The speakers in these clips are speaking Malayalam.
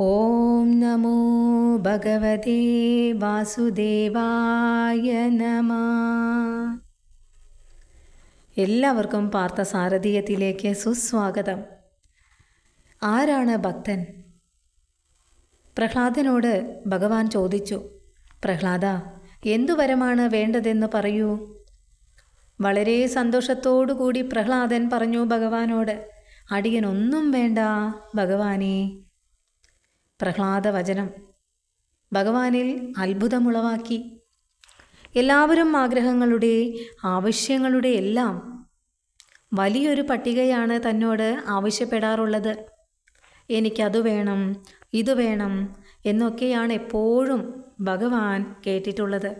ഓം നമോ ഭഗവതേ വാസുദേവായ നമ. എല്ലാവർക്കും പാർത്ഥസാരഥീയത്തിലേക്ക് സുസ്വാഗതം. ആരാണ് ഭക്തൻ? പ്രഹ്ലാദനോട് ഭഗവാൻ ചോദിച്ചു പ്രഹ്ലാദ എന്തു വരമാണ് വേണ്ടതെന്ന് പറയൂ. വളരെ സന്തോഷത്തോടുകൂടി പ്രഹ്ലാദൻ പറഞ്ഞു ഭഗവാനോട് അടിയനൊന്നും വേണ്ട ഭഗവാനേ പ്രഹ്ലാദവചനം. ഭഗവാനിൽ അത്ഭുതമുളവാക്കി. എല്ലാവരും ആഗ്രഹങ്ങളുടെ ആവശ്യങ്ങളുടെ എല്ലാം വലിയൊരു പട്ടികയാണ് തന്നോട് ആവശ്യപ്പെടാറുള്ളത്. എനിക്കത് വേണം ഇത് വേണം എന്നൊക്കെയാണ് എപ്പോഴും ഭഗവാൻ കേട്ടിട്ടുള്ളത്.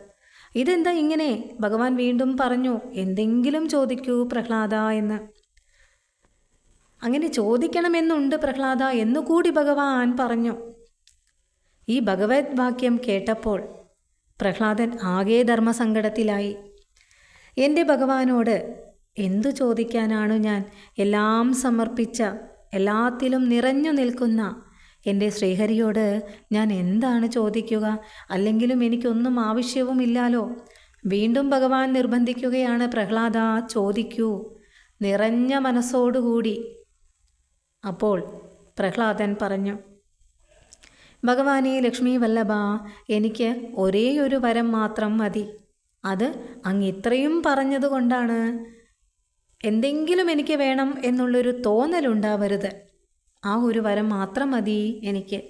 ഇതെന്താ ഇങ്ങനെ? ഭഗവാൻ വീണ്ടും പറഞ്ഞു എന്തെങ്കിലും ചോദിക്കൂ പ്രഹ്ലാദ എന്ന്. അങ്ങനെ ചോദിക്കണമെന്നുണ്ട് പ്രഹ്ലാദ എന്നുകൂടി ഭഗവാൻ പറഞ്ഞു. ഈ ഭഗവത് വാക്യം കേട്ടപ്പോൾ പ്രഹ്ലാദൻ ആകെ ധർമ്മസങ്കടത്തിലായി. എന്റെ ഭഗവാനോട് എന്തു ചോദിക്കാനാണ് ഞാൻ എല്ലാം സമർപ്പിച്ച എല്ലാത്തിലും നിറഞ്ഞു നിൽക്കുന്ന എന്റെ ശ്രീഹരിയോട് ഞാൻ എന്താണ് ചോദിക്കുക? അല്ലെങ്കിലും എനിക്കൊന്നും ആവശ്യവുമില്ലാലോ? വീണ്ടും ഭഗവാൻ നിർബന്ധിക്കുകയാണ് പ്രഹ്ലാദ ചോദിക്കൂ. നിറഞ്ഞ മനസ്സോടുകൂടി അപ്പോൾ പ്രഹ്ലാദൻ പറഞ്ഞു ഭഗവാനെ ലക്ഷ്മി വല്ലഭ എനിക്ക് ഒരേ ഒരു വരം മാത്രം മതി. അത് അങ്ങ് ഇത്രയും പറഞ്ഞതുകൊണ്ടാണ്. എന്തെങ്കിലും എനിക്ക് വേണം എന്നുള്ളൊരു തോന്നലുണ്ടാവരുത്. ആ ഒരു വരം മാത്രം മതി എനിക്ക്.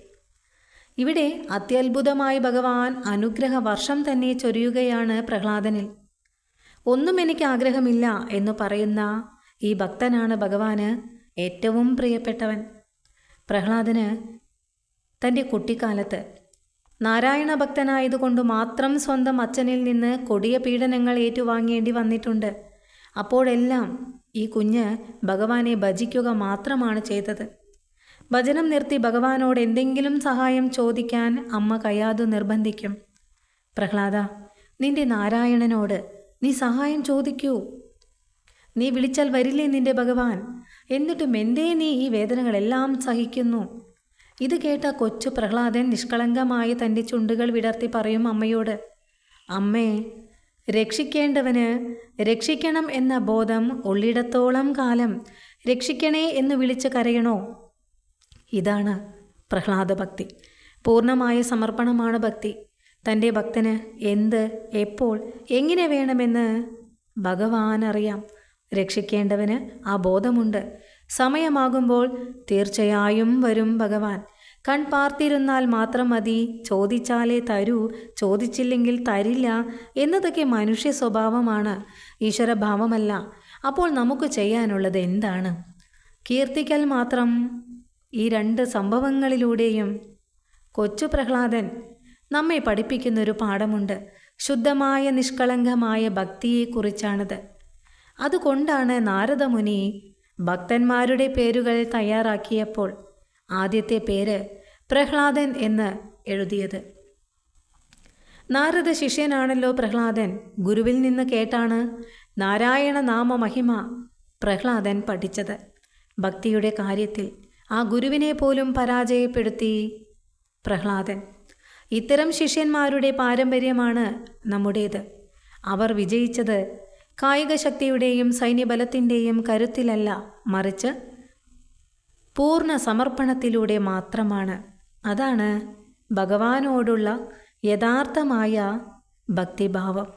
ഇവിടെ അത്യത്ഭുതമായി ഭഗവാൻ അനുഗ്രഹ വർഷം തന്നെ ചൊരിയുകയാണ് പ്രഹ്ലാദനിൽ. ഒന്നും എനിക്ക് ആഗ്രഹമില്ല എന്ന് പറയുന്ന ഈ ഭക്തനാണ് ഭഗവാന് ഏറ്റവും പ്രിയപ്പെട്ടവൻ. പ്രഹ്ലാദന് തന്റെ കുട്ടിക്കാലത്ത് നാരായണ ഭക്തനായതുകൊണ്ട് മാത്രം സ്വന്തം അച്ഛനിൽ നിന്ന് കൊടിയ പീഡനങ്ങൾ ഏറ്റുവാങ്ങേണ്ടി വന്നിട്ടുണ്ട്. അപ്പോഴെല്ലാം ഈ കുഞ്ഞ് ഭഗവാനെ ഭജിക്കുക മാത്രമാണ് ചെയ്തത്. ഭജനം നിർത്തി ഭഗവാനോട് എന്തെങ്കിലും സഹായം ചോദിക്കാൻ അമ്മ കയ്യാതു നിർബന്ധിക്കും. പ്രഹ്ലാദ നിന്റെ നാരായണനോട് നീ സഹായം ചോദിക്കൂ. നീ വിളിച്ചാൽ വരില്ലേ നിന്റെ ഭഗവാൻ? എന്നിട്ടും എന്തേ നീ ഈ വേദനകളെല്ലാം സഹിക്കുന്നു? ഇത് കേട്ട കൊച്ചു പ്രഹ്ലാദൻ നിഷ്കളങ്കമായി തന്റെ ചുണ്ടുകൾ വിടർത്തി പറയും അമ്മയോട് അമ്മേ രക്ഷിക്കേണ്ടവന് രക്ഷിക്കണം എന്ന ബോധം ഉള്ളിടത്തോളം കാലം രക്ഷിക്കണേ എന്ന് വിളിച്ച് കരയണോ? ഇതാണ് പ്രഹ്ലാദ ഭക്തി. പൂർണമായ സമർപ്പണമാണ് ഭക്തി. തന്റെ ഭക്തന് എന്ത് എപ്പോൾ എങ്ങനെ വേണമെന്ന് ഭഗവാൻ അറിയാം രക്ഷിക്കേണ്ടവന് ആ ബോധമുണ്ട്. സമയമാകുമ്പോൾ തീർച്ചയായും വരും ഭഗവാൻ. കൺപാർത്തിരുന്നാൽ മാത്രം മതി. ചോദിച്ചാലേ തരൂ. ചോദിച്ചില്ലെങ്കിൽ തരില്ല എന്നതൊക്കെ മനുഷ്യ സ്വഭാവമാണ്. ഈശ്വരഭാവമല്ല. അപ്പോൾ നമുക്ക് ചെയ്യാനുള്ളത് എന്താണ്? കീർത്തിക്കൽ മാത്രം. ഈ രണ്ട് സംഭവങ്ങളിലൂടെയും. കൊച്ചു പ്രഹ്ലാദൻ നമ്മെ പഠിപ്പിക്കുന്നൊരു പാഠമുണ്ട്. ശുദ്ധമായ നിഷ്കളങ്കമായ ഭക്തിയെക്കുറിച്ചാണത്. അതുകൊണ്ടാണ് നാരദമുനി ഭക്തന്മാരുടെ പേരുകൾ തയ്യാറാക്കിയപ്പോൾ ആദ്യത്തെ പേര് പ്രഹ്ലാദൻ എന്ന് എഴുതിയത്. നാരദ ശിഷ്യനാണല്ലോ പ്രഹ്ലാദൻ. ഗുരുവിൽ നിന്ന് കേട്ടാണ് നാരായണ നാമ മഹിമ പ്രഹ്ലാദൻ പഠിച്ചത്. ഭക്തിയുടെ കാര്യത്തിൽ ആ ഗുരുവിനെ പോലും പരാജയപ്പെടുത്തി പ്രഹ്ലാദൻ. ഇത്തരം ശിഷ്യന്മാരുടെ പാരമ്പര്യമാണ് നമ്മുടേത്. അവർ വിജയിച്ചത് കായിക ശക്തിയുടെയും സൈന്യബലത്തിന്റെയും കരുത്തിലല്ല മറിച്ച് പൂർണ സമർപ്പണത്തിലൂടെ മാത്രമാണ്. അതാണ് ഭഗവാനോടുള്ള യഥാർത്ഥമായ ഭക്തിഭാവം.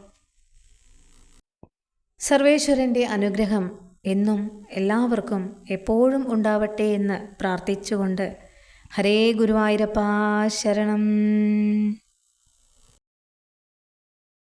സർവേശ്വരന്റെ അനുഗ്രഹം എന്നും എല്ലാവർക്കും എപ്പോഴും ഉണ്ടാവട്ടെ എന്ന് പ്രാർത്ഥിച്ചുകൊണ്ട് ഹരേ ഗുരുവായൂരപ്പ ശരണം.